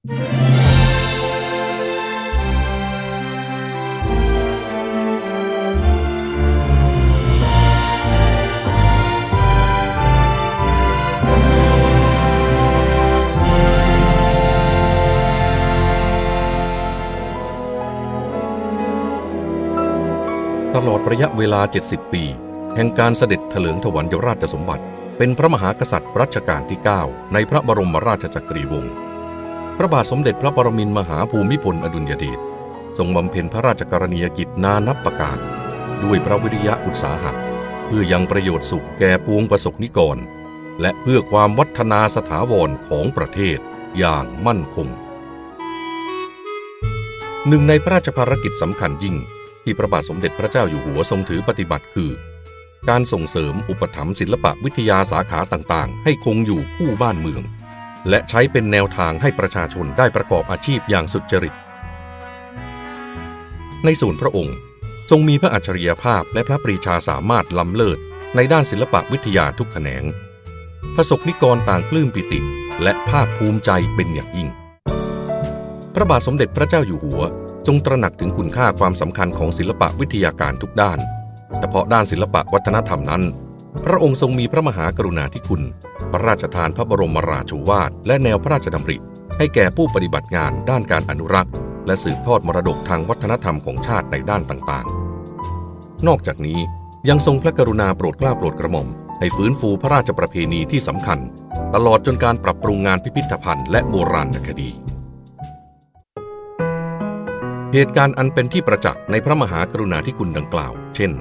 ตลอดระยะเวลา 70 ปี แห่งการเสด็จเถลิงถวัลยราชสมบัติ เป็นพระมหากษัตริย์รัชกาลที่ 9 ในพระบรมราชจักรีวงศ์ ระบาทสมเด็จพระปรมินทรมหาภูมิพลอดุลยเดชทรงบำเพ็ญพระราชกรณียกิจนานับประการ ด้วยพระวิริยะอุตสาหะเพื่อยังประโยชน์สุขแก่ปวงประสบนิกร และเพื่อความวัฒนาสถาวรของประเทศอย่างมั่นคง หนึ่งในพระราชภารกิจสำคัญยิ่งที่พระบาทสมเด็จพระเจ้าอยู่หัวทรงถือปฏิบัติคือ การส่งเสริมอุปถัมภ์ศิลปะวิทยาสาขาต่างๆ ให้คงอยู่คู่บ้านเมือง และใช้เป็นแนวทางให้ประชาชนได้ประกอบอาชีพอย่างสุจริต ในส่วนพระองค์ ทรงมีพระอัจฉริยภาพและพระปรีชาสามารถล้ำเลิศในด้านศิลปะวิทยาทุกแขนงพระสกนิกรต่างปลื้มปิติ และภาคภูมิใจเป็นอย่างยิ่ง พระบาทสมเด็จพระเจ้าอยู่หัว ทรงตระหนักถึงคุณค่าความสำคัญของศิลปะวิทยาการทุกด้าน เฉพาะด้านศิลปะวัฒนธรรมนั้น พระองค์ทรงมีพระมหากรุณาธิคุณ พระราชทานพระบรมราโชวาทและแนวพระราชดำริ ให้แก่ผู้ปฏิบัติงานด้านการอนุรักษ์ และสืบทอดมรดกทางวัฒนธรรมของชาติในด้านต่างๆ นอกจากนี้ยังทรงพระกรุณาโปรดเกล้าโปรดกระหม่อมให้ฟื้นฟูพระราชประเพณีที่สำคัญ ตลอดจนการปรับปรุงงานพิพิธภัณฑ์และโบราณคดี เหตุการณ์อันเป็นที่ประจักษ์ในพระมหากรุณาธิคุณดังกล่าว เช่น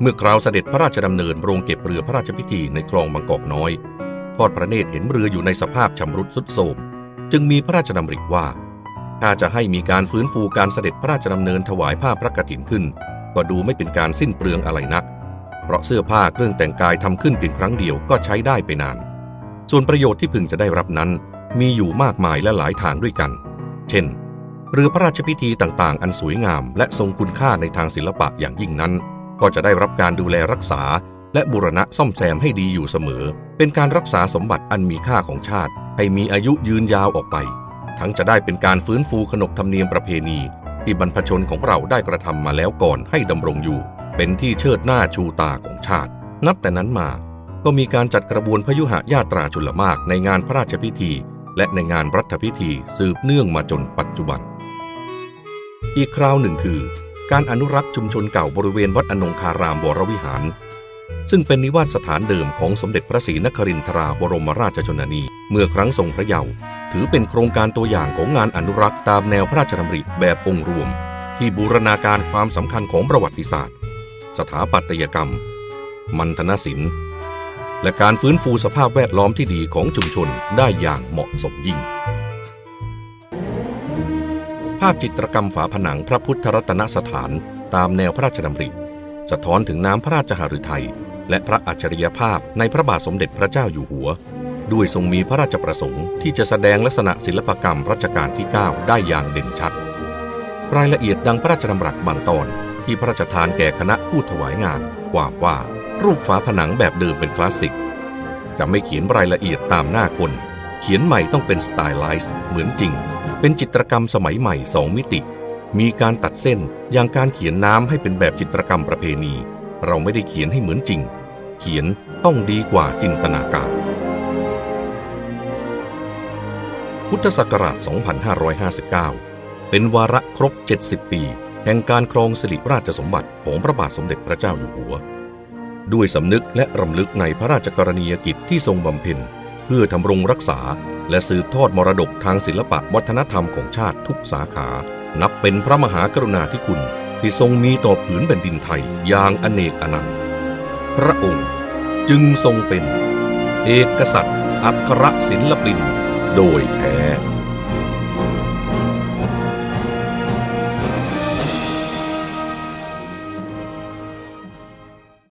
เมื่อคราวเสด็จพระราชดำเนินโรงเก็บเรือพระราชพิธีในคลองบางกอกน้อย ทอดพระเนตรเห็นเรืออยู่ในสภาพชำรุดทรุดโทรมจึงมีพระราชดำริว่า ถ้าจะให้มีการฟื้นฟูการเสด็จพระราชดำเนินถวายผ้าพระกฐินขึ้น ก็ดูไม่เป็นการสิ้นเปลืองอะไรนัก เพราะเสื้อผ้าเครื่องแต่งกายทำขึ้นเพียงครั้งเดียวก็ใช้ได้ไปนาน ส่วนประโยชน์ที่พึงจะได้รับนั้น มีอยู่มากมายและหลายทางด้วยกัน เช่นเรือพระราชพิธีต่างๆ อันสวยงาม และทรงคุณค่าในทางศิลปะอย่างยิ่งนั้น ก็จะได้รับการดูแลรักษา และบูรณะซ่อมแซมให้ดีอยู่เสมอ เป็นการรักษาสมบัติอันมีค่าของชาติ ให้มีอายุยืนยาวออกไป ทั้งจะได้เป็นการฟื้นฟูขนบธรรมเนียมประเพณี ที่บรรพชนของเราได้กระทำมาแล้วก่อนให้ดำรงอยู่ เป็นที่เชิดหน้าชูตาของชาติ นับแต่นั้นมาก็มีการจัดกระบวนพยุหะญาตราชุลมากในงานพระราชพิธี และในงานรัฐพิธีสืบเนื่องมาจนปัจจุบัน อีกคราวหนึ่งคือ การอนุรักษ์ชุมชนเก่าบริเวณวัดอนงคารามวรวิหาร ซึ่งเป็นนิวาสสถานเดิมของสมเด็จพระศรีนครินทราบรมราชชนนี เมื่อครั้งทรงพระเยาว์ถือเป็นโครงการตัวอย่างของงานอนุรักษ์ตามแนวพระราชดำริแบบองค์รวม ที่บูรณาการความสำคัญของประวัติศาสตร์ สถาปัตยกรรม มันธนศิลป์ และการฟื้นฟูสภาพแวดล้อมที่ดีของชุมชนได้อย่างเหมาะสมยิ่ง ภาพจิตรกรรมฝาผนังพระพุทธรัตนสถานตามแนวพระราชดำริ สะท้อนถึงน้ำพระราชหฤทัย และพระอัจฉริยภาพในพระบาทสมเด็จพระเจ้าอยู่หัว ด้วยทรงมีพระราชประสงค์ที่จะแสดงลักษณะศิลปกรรมรัชกาลที่ 9 ได้อย่างเด่นชัด รายละเอียดดังพระราชดำรัสบางตอนที่พระราชทานแก่คณะผู้ถวายงานว่าว่ารูปฝาผนังแบบเดิมเป็นคลาสสิก จะไม่เขียนรายละเอียดตามหน้าคน เขียนใหม่ต้องเป็นสไตล์ไลซ์เหมือนจริง เป็นจิตรกรรมสมัยใหม่สองมิติ มีการตัดเส้นอย่างการเขียนน้ำให้เป็นแบบจิตรกรรมประเพณี เราไม่ได้เขียนให้เหมือนจริง เขียนต้องดีกว่าจินตนาการ พุทธศักราช 2559 เป็นวาระครบ 70 ปี แห่งการครองสิริราชสมบัติของพระบาทสมเด็จพระเจ้าอยู่หัว ด้วยสำนึกและรำลึกในพระราชกรณียกิจที่ทรงบำเพ็ญเพื่อทำรงรักษาและสืบทอดมรดกทางศิลปะวัฒนธรรมของชาติทุกสาขา นับเป็นพระมหากรุณาธิคุณ ที่ทรงมีต่อผืนแผ่นดินไทยอย่างอเนกอนันต์ พระองค์จึงทรงเป็น เอกษัตริย์อัครศิลปินโดยแท้